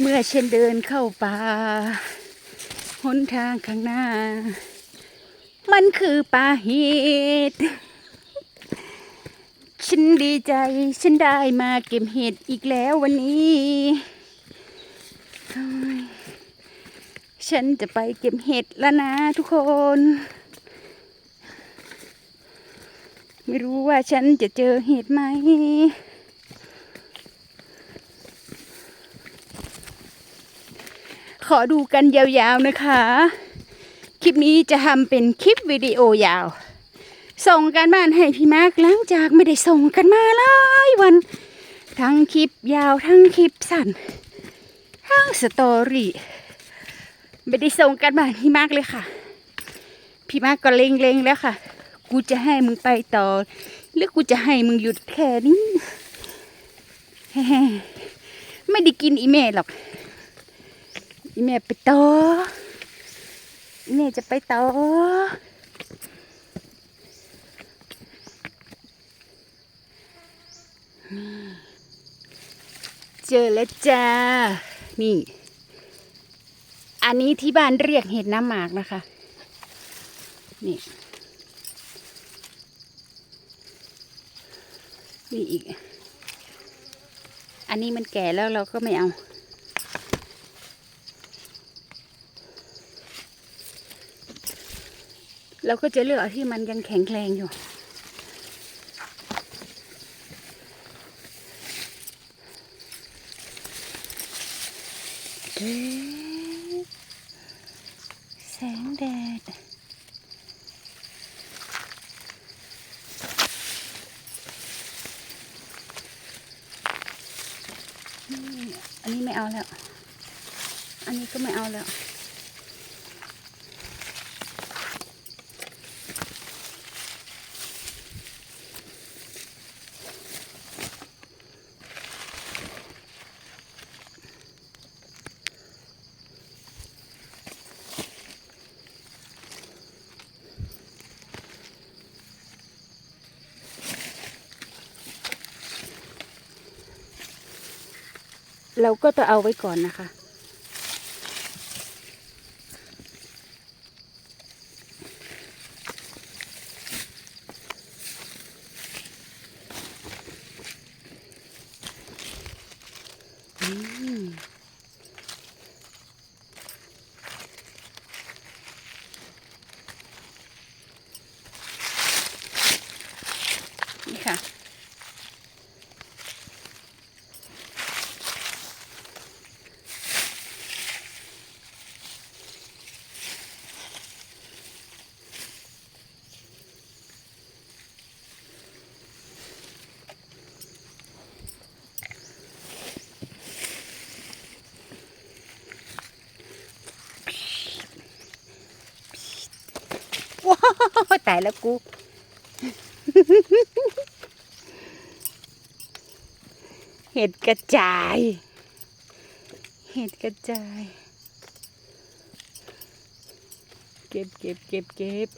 เมื่อฉันเดินเข้าป่าหนทางข้างหน้า มันคือป่าเห็ดฉันดีใจ ฉันได้มาเก็บเห็ดอีกแล้ววันนี้ ฉันจะไปเก็บเห็ดแล้วนะทุกคน ไม่รู้ว่าฉันจะเจอเห็ดไหม ข อดูกันยาวๆนะคะ คลิปนี้จะทำเป็นคลิปวิดีโอยาว ส่งกันบ้านให้พี่มากหลังจากไม่ได้ส่งกันมาหลายวัน ทั้งคลิปยาวทั้งคลิปสั้น ทั้งสตอรี่ไม่ได้ส่งกันบ้านพี่มากเลยค่ะ พี่มากก็เล็งๆแล้วค่ะ กูจะให้มึงไปต่อ หรือกูจะให้มึงหยุดแค่นี้ไม่ได้กินอีเมลหรอก อีเมลไปต่ออีเมลจะไปต่อเจอแล้วจ้า นี่ อันนี้ที่บ้านเรียกเห็ดน้ำหมากนะคะ นี่ นี่อีก อันนี้มันแก่แล้วเราก็ไม่เอา เราก็จะเลือกเอาที่มันยังแข็งแรงอยู่ แสงแดด อันนี้ไม่เอาแล้ว อันนี้ก็ไม่เอาแล้ว เราก็จะเอาไว้ก่อนนะคะ นี่ค่ะ ตายแล้วกู เห็ดกระจาย เห็ดกระจาย เก็บเก็บเก็บเก็บ